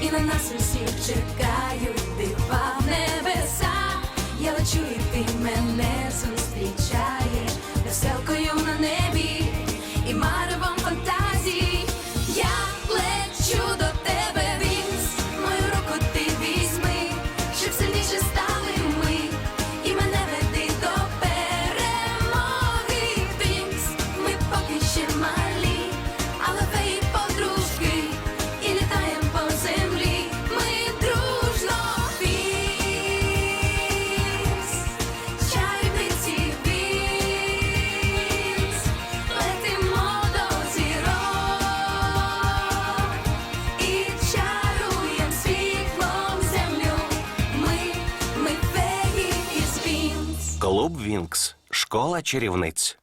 і на нас усіх чекають дива небеса. Я лечу, і ти мене зустріч. Клуб Вінкс. Школа чарівниць.